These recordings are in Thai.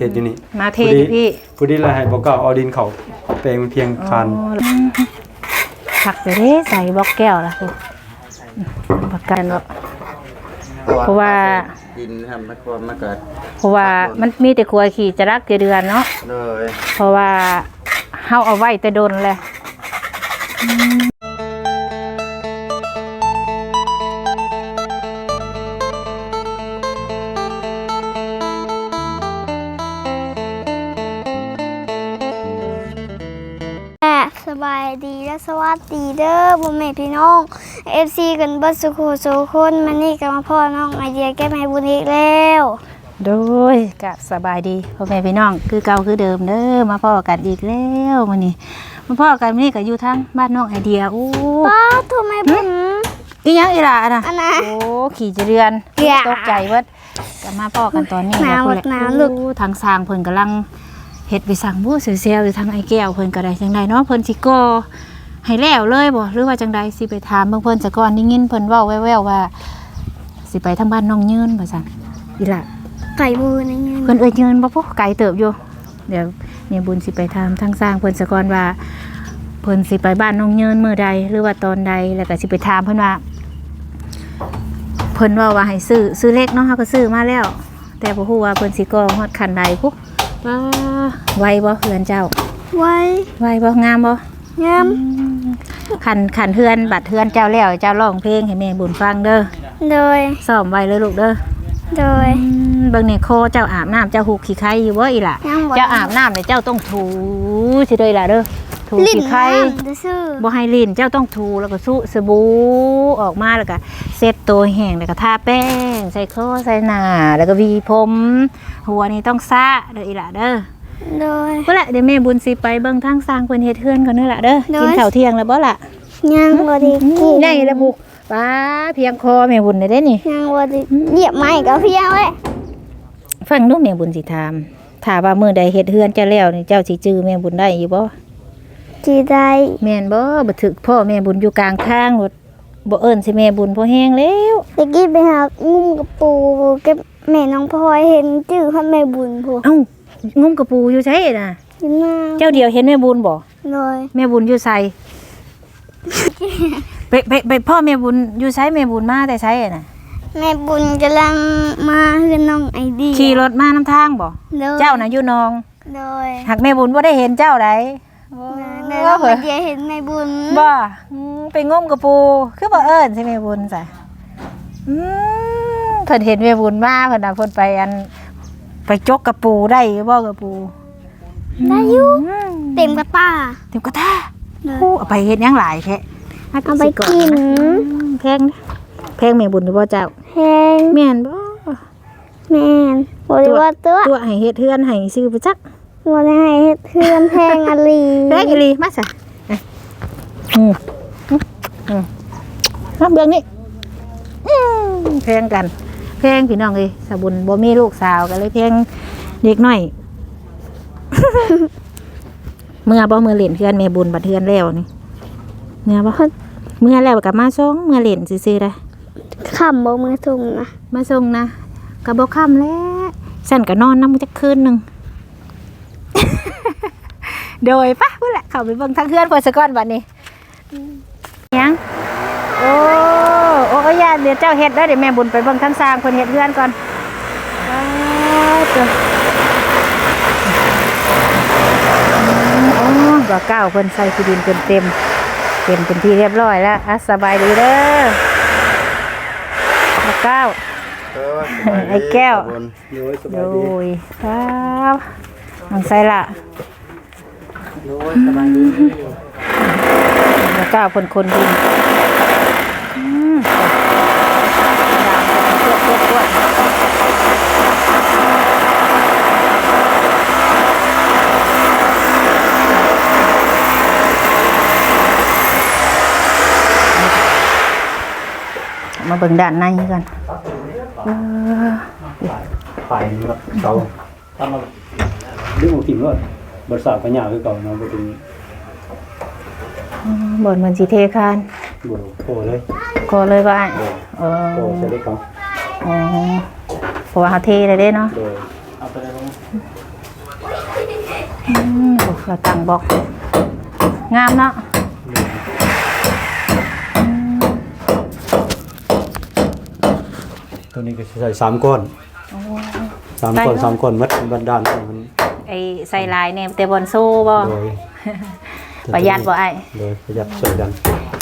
เฮ็ดอยู่นี่มาเทอยู่พี่ ผู้ดีละให้บ่กล้าเอาดินเข้าแปลงมันเพียงคานผักไปเด้ใส่บล็อกแก้วล่ะพวกประกันว่าเพราะว่าดินทำให้ความมาเกิดเพราะว่ามันมีแต่ครัวขี่จะรักจะเดือนเนาะเลยเพราะว่าเฮาเอาไว้แต่โดนเลย ดีเด้อพ่อแม่พี่น้องเอฟซีกันเบิดสุขุสุคนมันนี่ก็มาพ่อน้องไอเดียแก้แม่บุญอีกแล้วโดยกับสบายดีพ่อแม่พี่น้องคือเก่าคือเดิมเด้อมาพ่อกันอีกแล้วมื้อนี้มาพ่อกันมื้อนี้ก็อยู่ทางบ้านน้องไอเดียโอ้ป้าทำไมบุญอีหยังอีหล่ะอะน่ะอันน่ะโอ้ขี่จะเรือนอย่าตกใจเบิดก็มาพ่อกันตอนนี้หนาวพุ่แหละหนาวลูกโอ้ทางสร้างเพิ่นกำลังเฮ็ดไปสั่งบู้เซลล์หรือทางไอ้แก้วเพิ่นก็ได้จังไดเนาะเพิ่นสิก่อ ให้แล้วเลยบ่หรือว่าจังใดสิไปถามเบิ่งเพิ่นซะก่อนได้ยินเพิ่นเว้าแว่วๆว่า สิไปทางบ้านน้องยืนว่าซั่นอีหล่ะไก่บูนเงี้ยเพิ่นเอ่ยยืนบ่พุไกลเติบอยู่ เดี๋ยวเมียบุญสิไปถามทางสร้างเพิ่นซะก่อนว่าเพิ่นสิไปบ้านน้องยืนมื้อใดหรือว่าตอนใดแล้วก็สิไปถามเพิ่นว่าเพิ่นว่าว่าให้ซื้อซื้อเล็กเนาะเฮาก็ซื้อมาแล้ว แต่บ่ฮู้ว่าเพิ่นสิก่อฮอดคันใดพุว้าไวบ่เฮือนเจ้า ไว้ไวบ่งามบ่ งามคันคันเฮือนบัดเฮือนเจ้าแล้วเจ้าร้องเพลงให้แม่บุญฟังเด้อโดยซ้อมไว้เลยลูกเด้อโดยอืมเบิ่งนี่โคเจ้าอาบน้ำเจ้าหูขี้ไข่อยู่บ่อีหล่ะยังบ่เจ้าอาบน้ำเนี่ยเจ้าต้องถูสิเด้อล่ะเด้อถูลิ้นขี้ไข่น้ำซื่อบ่ให้ลิ้นเจ้าต้องถูแล้วก็สุสบู่ออกมาแล้วก็เซ็ตตัวแห้งแล้วก็ทาแป้ง ใส่คอใส่หน้าแล้วก็หวีผม หัวนี่ต้องซะเด้ออีหล่ะเด้อ โดยพุ่นละเดี๋ยวแม่บุญสิไปเบิ่งทางสร้างเพิ่นเฮ็ดเฮือนก่อนเด้อล่ะเด้อเด้อกินข้าวเที่ยงแล้วบ่ล่ะยังบ่ได้กินได้แล้วบุกป้าเพียงคอแม่บุญได้เด้นี่ยังบ่ได้เหยียบไม้กับเพียงเลยฟังดูแม่บุญสิถามถ้าว่ามื้อใดเฮ็ดเฮือนจะแล้วนี่เจ้าสิจื้อแม่บุญได้อยู่บ่จีได้แม่นบ่บ่ถึกพ่อแม่บุญอยู่กลางทางรถบ่เอิ้นสิแม่บุญพอแห้งแล้วตะกี้ไปหางุ้มกับปูกับแม่น้องพลอยเห็นจื้อพ่อแม่บุญพูเอ้า งุ้มกระปูอยู่ไสน่ะ กินมาเจ้าเดียวเห็นแม่บุญบ่เลยแม่บุญอยู่ไสไปไปไปพ่อแม่บุญอยู่ไสแม่บุญมาแต่ไสน่ะ แม่บุญกำลังมาคือน้องไอเดียขี่รถมานํทางบ่เลยเจ้าน่ะอยู่นองเลยหากแม่บุญบ่ได้เห็นเจ้าใดโอ้แม่น้องไอเดียเห็นแม่บุญบ่อืมไปงมกระปู คือบ่เอิ้นสิแม่บุญซะอืมเพิ่นเห็นแม่บุญมาเพิ่นน่ะเพิ่นไปอัน ไปจกกระปูได้บ่กระปูได้อยู่อืมเต็มกระป้าเต็มกระทะเลยโอ้เอาไปเฮ็ดหยังหลายแท้เอาไปกินอืมแพงนะแพงแม่บุญหรือบ่เจ้าแพงแม่นบ่แม่นบริวารตัวตัวให้เฮ็ดเฮือนให้ซื้อไปจักบริให้เฮ็ดเพื่อนแพงอลีแพงอีหลีมาซะอะอืมอืมอืมมาเบิ่งนี่อืมแพงกัน แพงพี่น้องเอ้ยสบุญบ่มีลูกสาวก็เลยแพงเด็กน้อย เมื่อบ่เมื่อเล่นเฮือนแม่บุญบัดเฮือนแล้วนี่เมื่อบ่เมื่อแล้วก็มาส่งเมื่อเล่นซื่อๆได้ขำบ่มือทุ่งนะมาส่งนะกระบอกค่ำแล้วฉันก็นอนน้ำจักคืนหนึ่งโดยปะพูดแหละเข้าไปเบิ่งทางเพื่อนเพื่อนสะก้อนบัดนี้ยัง โอ้โอ้ยยาเดี๋ยวเจ้าเฮ็ดได้อเดี๋ยวแม่บุญไปเบิ่งทางสร้างเพิ่นเฮ็ดเพื่อนก่อนอ้าวเจ้าอืมอ๋อบ่เก้าเพิ่นใส่ที่ดินเต็มเต็มเต็มเป็นที่เรียบร้อยแล้วอะสบายดีเด้อบ่เก้าเออสบายดีไอ้แก้วขอบคุณโดยสโดบายดียครับน้องไซละโดยสบายดีแล้วก็คนคนดินอื มาเบิ่งด้านในกันเออไปนี่ครับเก่าทำมาดึงออกทิ้งเลยบ่สาวพญาคือเก่าเนาะบ่ถึงบ่นเหมือนสีเทคานบ่นโตเลย ก็เลยว่าเออโตใช่ได้เขาอ๋อเพราะว่าเขาเทเลยเด้เนาะโดยเอาไปเลยลงอืมโอ้เราตั้งบล็อกงามเนาะตัวนี้ก็ใส่สามก้อนโอ้สามก้อนสามก้อนมัดบันดาลมันไอใส่ลายเนี่ยแต่บอนโซ่บ่โดยประหยัดบ่ไอ้โดยประหยัดสวยกัน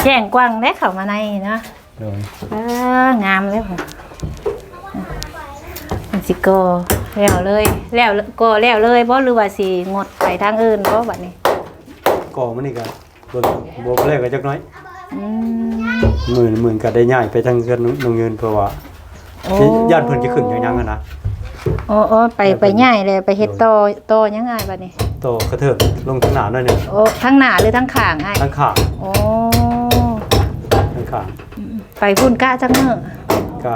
แจ้งกว้างได้เข้ามาในเนาะ โดยเอองามเลยผมมันสิโกแล้วเลยแล้วก็แล้วเลยบ่หรือว่าสิงดไปทางอื่นบ่บัดนี้ก่อมันนี่ก็บ่บ่แรกก็จักหน้อยอืมหมื่นหมื่นก็ได้ย้ายไปทางเงินนงเงินเพราะว่าโอ้ญาติเพิ่นจะขึ้นอย่างยังอะนะโอ้โอ้ไปไปง่ายเลยไปเฮ็ดโตโตยังไงบัดนี้โตกระเถิบลงทางหน้าหน่อยหนึงโอ้ทั้งหน้าหรือทั้งข้างอ้ายทางข้างโอ้ทาง ข้างไปพุ่นกะจังเน้อก็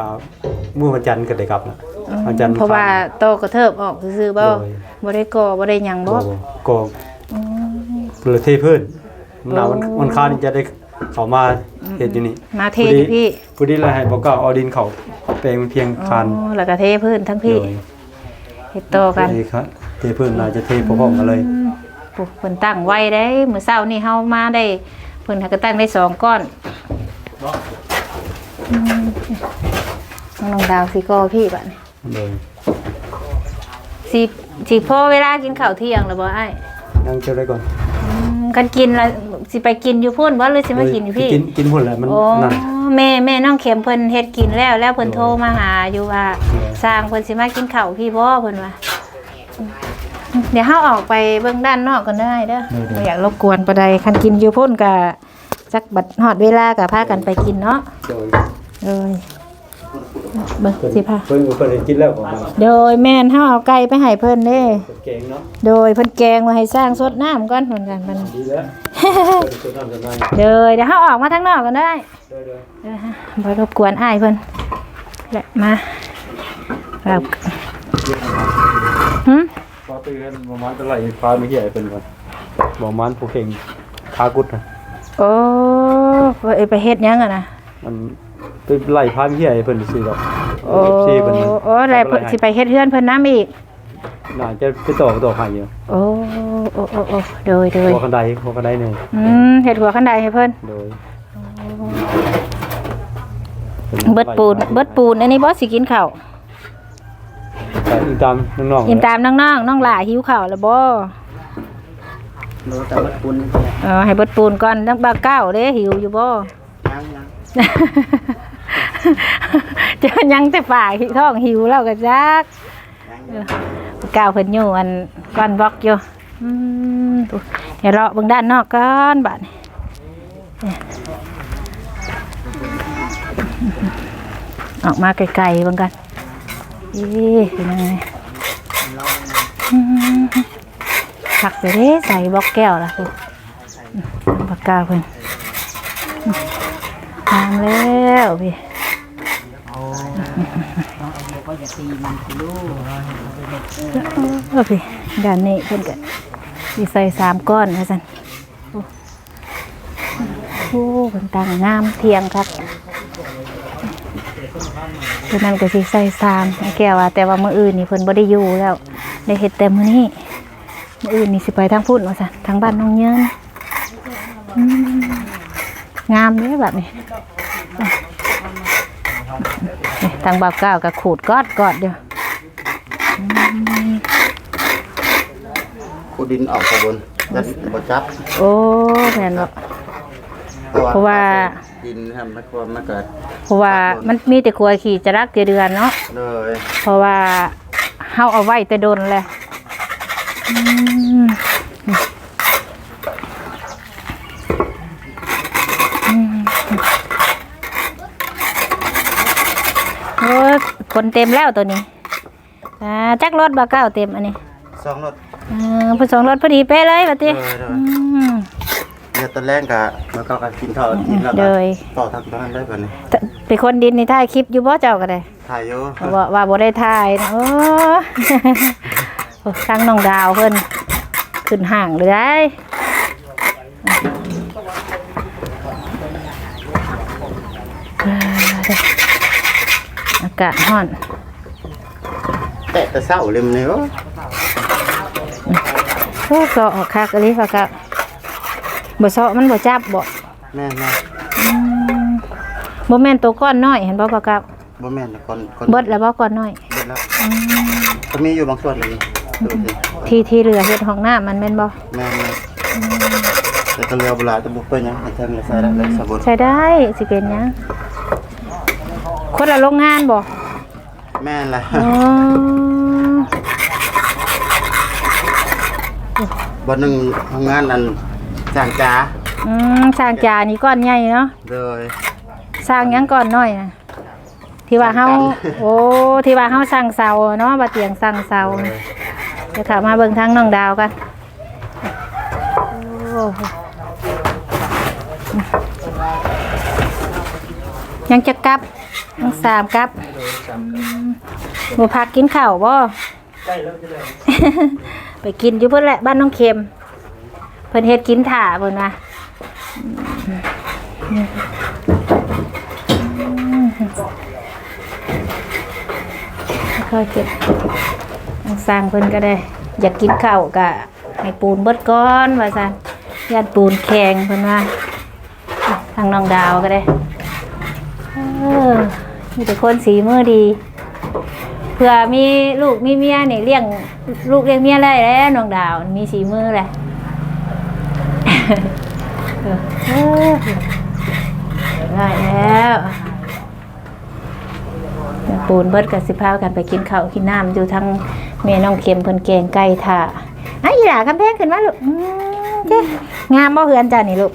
มื้อวันจันทร์ก็ได้กลับนะวันจันทร์เพราะว่าโตกระเทิบออกซื่อๆบ่โดยบ่ได้ก่อบ่ได้หยังบ่บ่ก็อืมประเทศเพิ่นมันน่าโอ้วันวันค้านนี่จะได้เข้ามาเฮ็ดอยู่นี่มาเทอยู่พี่ผู้ดีเลยให้บอกก็เอาดินเข้าแปลงเพียงคานอ๋อแล้วก็เทพื้นทั้งพี่โดยเฮ็ดโตกันเทครับเทเพิ่นน่าจะเทพร้อมๆกันเลยอืมปุ๊บเพิ่นตั้งไว้ได้มื้อเช้านี่เฮามาได้เพิ่นหาก็ตั้งได้สองก้อนอืม น้องดาวสิก่อพี่บัดนี้โดยสิสิพอเวลากินข้าวเที่ยงแล้วบ่อ้ายนั่งเจ้าได้ก่อนอืมกันกินแล้วสิไปกินอยู่พุ่นบ่หรือสิมากินอยู่พี่ กินกินพุ่นแหละมันโอ้นั่นแม่แม่น้องเข็มเพิ่นเฮ็ดกินแล้วแล้วเพิ่นโทรมาหาอยู่ว่าเออสร้างเพิ่นสิมากินข้าวพี่บ่เพิ่นว่าเดี๋ยวเฮาออกไปเบิ่งด้านนอกกันได้เด้อบ่อยากรบกวนปานใดคันกินอยู่พุ่นก็ จักบัดฮอดเวลาก็พากันไปกินเนาะโดยเลยเบิ่งเพิ่นสิพาเพิ่นเพิ่นได้กินแล้วของมันโดยแม่นเฮาเอาไก่ไปให้เพิ่นเด้ เก่งเนาะโดยเพิ่นแกงมาให้สร้างสดน้ำก่อนเหมือนกันมัน ดีแล้วเพิ่นสุดน้ำสบายเดยเดี๋ยวเขาออกมาทางนอกกันได้โดยโดยเออฮะบ่รบกวนอ้ายเพิ่นแหละมาครับหึพอตื่นประมาณเท่าไหร่ฟ้าไม่เหี้ยเพิ่นก่อนประมาณผู้เก่งคากุดนะ โอ้เอ้ยไปเฮ็ดหยังอะนะมันไปไล่พาเหี้ยเพิ่นซื้อดอกโอ้ FC เพิ่นโอ้อะไรเพิ่นสิไปเฮ็ดเฮือนเพิ่นน้ำอีก น่าจะไปต่อต่อให้อยู่โอ้โอ้โอ้โอ้โดยโดยหัวคันไดหัวคันไดหนึงอืมเฮ็ดหัวขันไดให้เพิ่นโดยเบิดปูนเบิดปูนอันนี้บ่สิกินข้าวแต่อีกตามน้องๆอิ่มตามน้องๆน้องหล่าหิวข้าวแล้วบ่ โลตะมัดปุนเออให้เบิดปูนก่อนนักบาเก้าเด้หิวอยู่บ่ยังยังเจอยังแต่ฝ่ายท้องหิวแล้วก็จักยังก้าวเพิ่นอยู่อันก้อนบล็อกอยู่อืมดูเดี๋ยวเราะเบิ่งด้านนอกก่อนบัดนี้เนี่ยออกมาไกลๆเบิ่งกันอีเป็นยังไงอืม ผักไปเด้ใส่บล็อกแก้วล่ะพวกปากกาเพิ่นอืมงามแล้วพี่โอเคด้านนี้เพิ่นก็สิใส่สามก้อนว่าซั่นโอ้เพิ่นตั้งงามเทียงครับเพิ่นนั้นก็สิใส่สามแก้วว่าแต่ว่ามื้ออื่นนี่เพิ่นบ่ได้อยู่แล้ว ได้เฮ็ดแต่มื้อนี้ มื้ออื่นนี่สิไปทางพุ่นว่าซั่นทางบ้านน้องเยินอืมงามเด้อแบบนี้อะนี่ทางบ่าวก้าวก็ขูดกอดกอดเดียวคูดินออกขบวนยัดบ่จับโอ้แม่นบ่เพราะว่า ดินทำให้ความมันเกิดเพราะว่ามันมีแต่ครัวขี่จะรักเดือนเนาะเลยเพราะว่าเฮาเอาไว้แต่โดนแหละอืมอืม โอ้ยคนเต็มแล้วตัวนี้อ่าจักรถบ่เก้าเต็มอันนี้สองรถอ่าผสมรถพอดีเป๊ะเลยบัดเลนี้ยเลยอืมเนี่ยตอนแรกกะมันก็การกินข้าวกินแล้วเลก็ยต่อทางตอนนั้นได้ก่อนนี่เป็นคนดินนี่ถ่ายคลิปอยู่บ่เจ้าก็ได้ถ่ายอยู่ว่าว่าบ่ได้ถ่ายนะโอ้โอ้ ทั้งน้องดาวเพิ่นขึ้นห่างเลยได้อ่าเด้ออากาศร้อน แตะแต่เศร้าเลยมันนี่วะโอ้เสาะออกคักอันนี้ฝากกะบ่เสาะมันบ่จับบ่แม่นแม่นบ่แม่นตัวก้อนน้อยเห็นบ่ฝากกะบ่แม่นนะคนคนเบิดแล้วบ่ก้อนน้อยเบิดแล้วก็มีอยู่บางส่วนเลยดูสิ ที่ที่เหลือเฮ็ดห้องน้ามันแม่นบ่แม่นแม่นแต่ก็เรือโบราณจะบุกไปยังให้ทางเลยใส่ได้เลยสมบูรณ์ใช้ได้สิเป็นหยังคนละโรงงานบ่แม่นล่ะอ๋อบ่หนึงทำงานอันจางจ๋าอืมสร้างจานี่ก้อนใหญ่เนาะโดย สร้างหยังก้อนน้อยนะที่ว่าเฮาสร้างกัน โอ้ที่ว่าเฮาสร้างเสาเนาะบ่เตียงสร้างเสา เดี๋ยวเข้ามาเบิ่งทางน้องดาวกันโอ้โหยังจะกลับยังสามกลับอืมบ่พักกินข้าวบ่ไปกินอยู่เพิ่นแหละบ้านน้องเค็มเพิ่นเฮ็ดกินถ่าเพิ่นว่าค่อยๆเก็บทาง สร้างเพิ่นก็ได้ อยากกินข้าวก็ให้ปูนเบิดก้อนว่าซั่นญาติปูนแข็งเพิ่นว่าทางน้องดาวก็ได้เออมีแต่คนสีมือดีเผื่อมีลูกมีเมียนี่เลี้ยงลูกเลี้ยงเมียได้แล้วน้องดาว มีสีมือแหละได้แล้วปูนเบิดกับสิพากันไปกินข้าวกินน้ำอยู่ทั้ง เมน้องเค็มเพิ่นแกงไก่ถ่าไอ้ยอีหล่ากำแพงขึ้นมาลูกอืมเจ้งามบ่เฮือนจ้านี่ลูก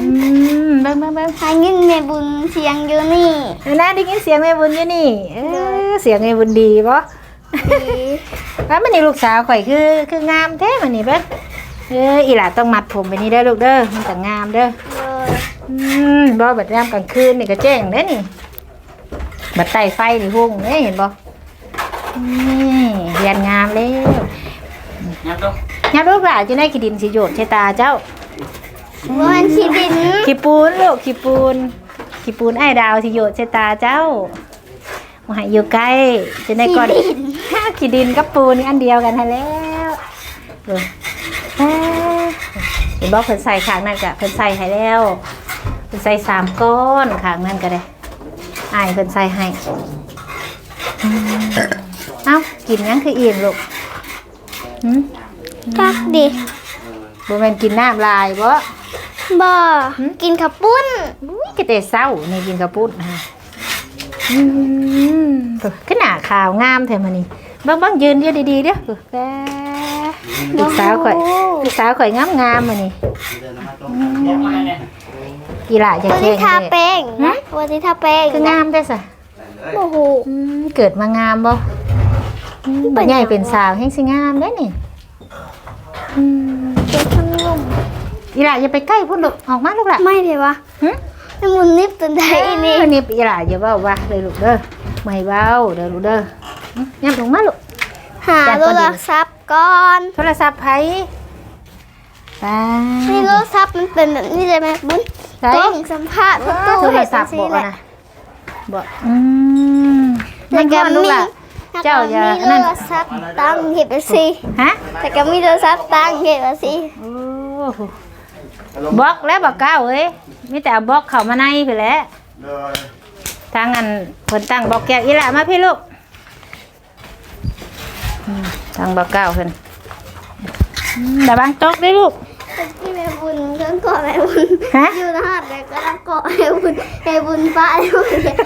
อืมเบิ่งเบิ่งเบิ่งทางยินในบุญเสียงอยู่นี่อันน่าได้ยินเสียงแม่บุญอยู่นี่เออเสียงแม่บุญดีบ่แล้วมันนี่ลูกสาวข่อยคือคืองามแท้มันนี่เบ้เอออีหล่าต้องมัดผมไปนี่เด้อลูกเด้อมันจะงามเด้อเลยอืมบ่บัดยามกลางคืนนี่ก็แจ้งเด้อนี่บัดใต้ไฟนี่หุ่งเด้เห็นบ่นี่เรี ยนงามแล้วยับลูกหลานจะได้ขี้ดินสิโยดใช่ตาเจ้าวันที่ดินขี้ปูนลูกขี้ปูนขี้ปูนไอ้ดาวสิโยดใช่ตาเจ้ามาให้อยู่ใกล้จะได้ก่อนขี้ดินกับปูนนี่อันเดียวกันให้แล้วเออเอ้ยเห็นบอกเพิ่นใส่ขางนั่นกะเพิ่นใส่ให้แล้วเพิ่นใส่สามก้อนขางนั่นก็ได้อายเพิ่นใส่ให้อืม เอ้ากินหยังคืออิ่มลูกหืมจักดิบ่แม่นกินน้ำลายบ่บ่กินข้าวปุ้นอุ้ยกระเตเศร้านี่กินกระปุ้นฮะอืมขนาดขาวงามแท้มานี่เบิ่งๆยืนอยู่ดีๆเด้อแป๊ะลูกสาวข่อยลูกสาวข่อยงามงามๆมานี่กีฬาจะวันเข่ที่งทาเด้แป้งนะวันที่ทาแป้งคืองามได้อสะโอ้โหอืมเกิดมางามบ่ อืมบ่ใหญ่เป็นสาวแห่งสิงามเด้อนี่อืมเป็นขนมกีฬาอย่าไปใกล้พุ่นลูกออกมาลูกล่ะไม่เลยวะหึน้ำมันนิบตันใดนี่เออนี่กีฬาอย่าเว้าว่าเลยลูกเด้อไม่เว้าเด้อลูกเด้อหึยับลงมาลูกหาโทรศัพท์ก่อนโทรศัพท์ไผไปนี่โทรศัพท์มันเป็นแบบนี้เลยไหมบุญใช่ต้องสัมภาษณ์ประตูโทรเห็นศัจัพงท์ซี่บอกแหละนะบอกอืมแต่มันก็ก่อนลูกมีล่ะ เจ้าอย่าแต่ก็มีนั่นโทรศัพท์ตั้งเห็นไปสิฮะแต่ก็มีโทรศัพท์ตั้งเห็นไปสิโอ้โหบล็อกแล้วบอกเก้าเอ้ยมีแต่เอาบล็อกเข้ามาในไปแหล้วโดยทางอันคนตั้งบล็อกแก้วอีหละมาพี่ลูกอืมทางบอกเก้าเพิ่นอืมระวังตกด้วยลูก ที่แม่บุญเครื่องเกาะแม่บุญฮะ อยู่นะฮะแต่ก็ต้องเกาะแม่บุญแม่บุญป้าแม่บุญเนี่ย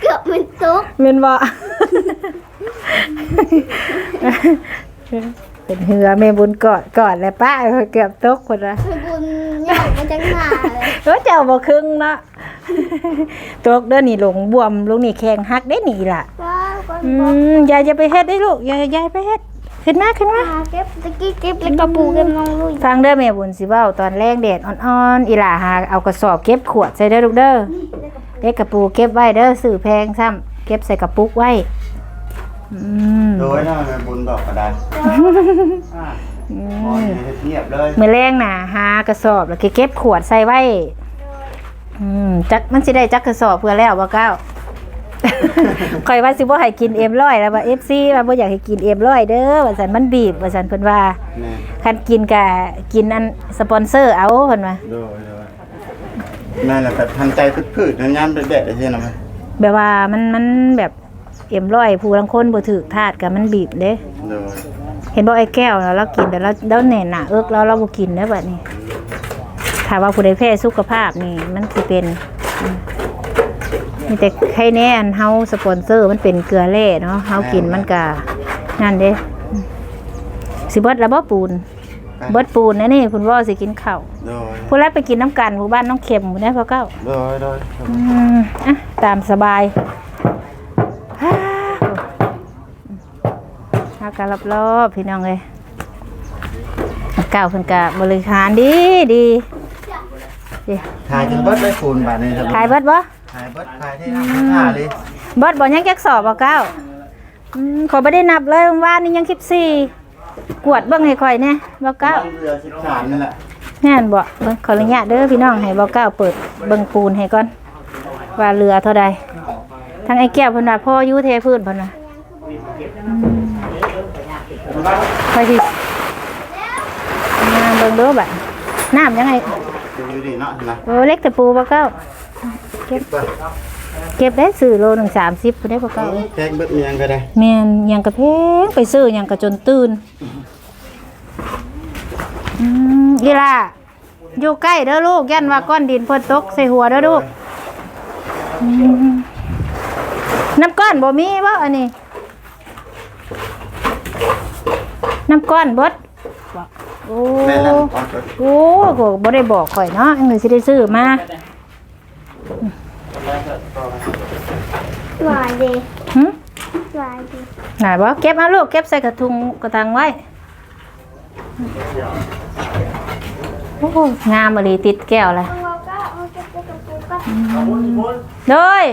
เกือบเป็นตุ๊กเมนบ่ เป็นเหือแม่บุญกอดกอดแล้วป้าเกือบตกคนละ แม่บุญยอกมาจากหน้าเลยรถเจ้าบ่ครึ่งเนาะ ตกเด้อนี่หลงบวมลงนี่แข้งหักได้หนีล่ะ ว้าวก่อนอืบอกมอย่าอย่าไปเฮ็ดได้ลูกอย่าอย่าไปเฮ็ด ขึ้นมาขึ้นมาหาเก็บตะกี้เก็บแล้วก็ปูเก็บน้องลุยฟังเด้อแม่บุญสิเว้าตอนแรงแดดอ่อนๆอีหล่าหาเอากระสอบเก็บขวดใส่เด้อลูกเด้อเด็กกระปูเก็บไว้เด้อซื้อแพงซ้ำเก็บใส่กระปุกไว้อืมโดยนะแม่บุญบอกก็ได้อ่าอืพอมอยู่เงียบเลยมื้อแรงน่ะหากระสอบแล้วก็เก็บขวดใส่ไว้อืมจักมันสิได้จักกระสอบเพื่อแล้วบ่เก้า ข่อยว่าสิบ่ให้กินเอ็มร้อยแล้วว่า FC ว่าบ่อยากให้กินเอ็มร้อยเด้อว่าซั่นมันบีบว่าซั่นเพิ่นว่าแม่คันกินก็กินอันสปอนเซอร์เอาเพิ่นว่าโดยโดยแม่นแหละแบบทางใจพืดๆยามๆแดดๆได้ซี่นะแม่แบบว่ามันมันแบบเอ็มร้อยผู้ลังคนบ่ถูกทาดก็มันบีบเด้ โดยเห็นบ่ไอ้แก้วแล้วเรากินแต่เราเราแน่นหนาเอิกแล้วเราบ่กินได้อบัดนี้ถ้าว่าผู้ใดแพ้สุขภาพนี่มันสิเป็นอืม มีแต่ใครแน่อันเฮาสปอนเซอร์มันเป็นเกลือแร่เนาะเฮากินมันก็นั่นเด้อืมสิเบิดแล้วบ่ปูน เบิดปูนนะนี่คุณพ่อสิกินข้าวโดยผู้แรกไปกินน้ำกันผู้บ้านน้องเข็มผู้นี้พ่อเก้าโดยโดยอืมอะตามสบายฮ่าเอาการรอบๆพี่น้องเลยเก่าเพิ่นกะบริหารดีดีดีถ่ายจนเบิดได้คูณบาดนี้ครับขายเบิดบ่ ถ่ายเบิดถ่ายที่ทำท่าเลยเบิดบ่ยังจักสอบบ่เก้าอืมขอยบ่ได้นับเลยว่านนี่ยัง14กวดเบิ่งให้ข่อยแหน่บ่เก้า เรือ13นี่แหละแม่นบ่เบิ่งขออนุญาตเด้อพี่น้องให้บ่เก้าเปิดเบิ่งปูนให้ก่อน ว่าเรือเท่าใดทั้งไอ้แก้วเพิ่นว่าพ่ออยู่เทพื้นเพิ่นว่าอืมไปสิมาเบิ่งเด้อบัดน้ำยังไงดูดีเนาะนะเออเล็กแต่ปูบ่เก้า เก็บเบิดเก็บได้ซื้อโลหนึง30พุ่นได้บ่เก้าแจ้งเบิดเมียงก็ได้แม่นหยังกระเพงไปซื้อหยังกระจนตื่นอืมอีล่ะอยู่ใกล้เด้อลูกยันว่าก้อนดินเพิ่นตกใส่หัวเด้อลูกอืมน้ำก้อนบ่มีบ่อันนี้ น้ำก้อนเบดบ่โอ้แม่นแล้วก่อนเบิด โอ้ก็บ่ได้บอกข่อยเนาะอันนี้สิได้ซื้อมา หวานดีหึหวานดีไหนบ่เก็บเอาลูกเก็บใส่กระทุงกระตังไว้โอ้งามมะลีติดแก้วเลยเราก็เอาเก็บไว้กับปูก็โดย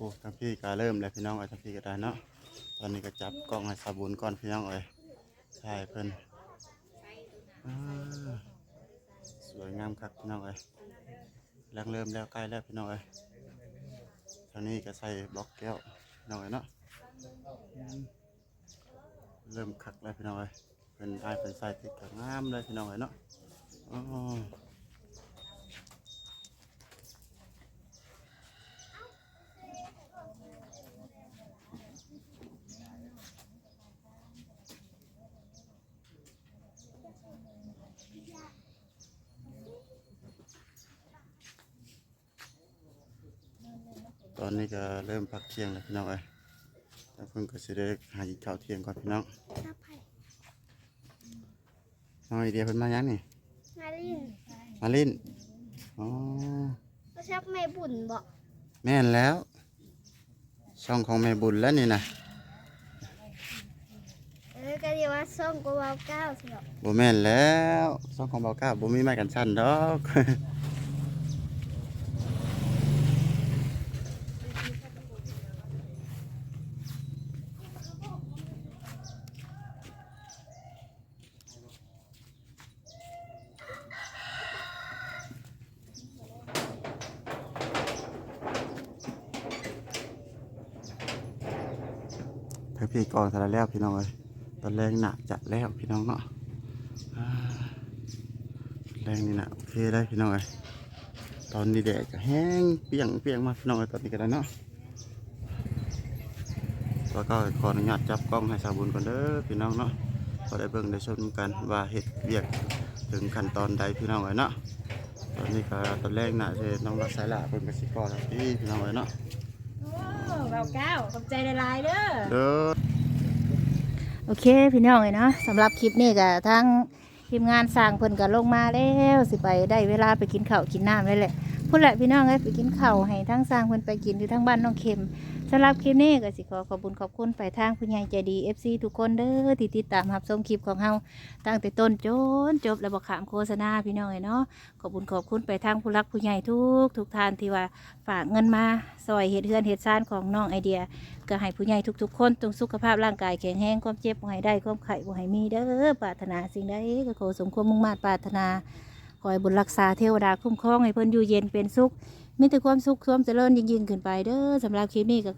อ้ทางพี่ก็เริ่มแล้วพี่น้องเอ้ยทางพี่ก็ได้เนาะตอนนี้ก็จับกล้องให้สาบุญก่อนพี่น้องเอ้ยใช่เพิ่นอสวยงามครับพี่น้องเอ้ยแรงเริ่มแล้วใกล้แล้วพี่น้องเอ้ยทางนี้ก็ใส่บล็อกแก้วพี่น้องเอ้ยเนาะเริ่มคักแล้วพี่น้องเอ้ยเพิ่นอ้ายเพิ่นใส่ติดกับงามเลยพี่น้องเอ้ยเนาะอ๋อ อนนี้ก็เริ่มพักเที่ยงแล้วพี่น้องเอ้ยแล้วเพิ่งก็สิได้หากินข้าวเที่ยงก่อนพี่น้องน้องไอเดียเพิ่นมายังนี่ มาลินมาลิ้นอ๋อ ก็ชักไม่บุญบ่แม่นแล้ว ช่องของแม่บุญแล้วนี่นะเออก็เรียกว่าส่งกว่าเก้าสิบ่บ่แม่นแล้ว ช่องของเบาก้าบ่มีไม้กันสั้นดอก พื่อพี่กองทะเลแล้วพี่น้องเอ้ยตอนแรกหนักจะแล้วพี่น้องเนาะแรงนี่นะโอเคได้พี่น้องเอ้ยตอนนี้แดดก็แห้งเปียงเปียงมาพี่น้องเอ้ยตอนนี้ก็ได้เนาะแล้วก็ขออนุญาตจับกล้องให้สาบุญก่อนเด้อพี่น้องเนาะก็ได้เบิ่งได้ชมกันว่าเฮ็ดเวียกถึงขั้นตอนใดพี่น้องเอ้ยเนาะตอนนี้ก็ตอนแรกน่ะเจน้องรักสายหลาเพิ่นกสิก่อนแล้วพี่พี่น้องเอ้ยเนาะาเก้าขอบใจหลายๆเด้อเด้อโอเคพี่น้องเลยเนาะสำหรับคลิปนี้ก็ทั้งทีมงานสร้างเพิ่นก็ลงมาแล้วสิไปได้เวลาไปกินข้าวกินน้ำแล้วแหละ พุ่นแหละพี่น้องเอ้ยไปกินข้าวให้ทั้งสร้างเพิ่นไปกินอยู่ทั้งบ้านน้องเข็มสำหรับคลิปนี้ก็สิขอขอบคุญขอบคุณไปทางผู้ใหญ่ใจดี FC ทุกคนเด้อที่ติดตามรับชมคลิปของเฮาตั้งแต่ต้นจนจบแล้วบ่ขามโฆษณาพี่น้องเอ้ยเนาะขอบคุญขอบคุณไปทางผู้รักผู้ใหญ่ทุกทุกท่านที่ว่าฝากเงินมาซอยเฮ็ดเฮือนเฮ็ดซ่านของน้องไอเดีย ก็ให้ผู้ใหญ่ทุก ๆ คนจงสุขภาพร่างกายแข็งแรงความเจ็บบ่ให้ได้ความไข้บ่ให้มีเด้อปรารถนาสิ่งใดก็ขอสมความมุ่งมา่ปรารถนา คอยบุญรักษาเทวดาคุ้มครองให้เพิ่นอยู่เย็นเป็นสุขมีแต่ความสุขความเจริญยิ่งๆขึ้นไปเด้อสำหรับคลิปนี้ก็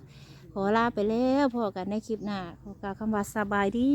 ขอลาไปแล้วพอกันในคลิปหน้าขอกล่าวคำว่าสบายดี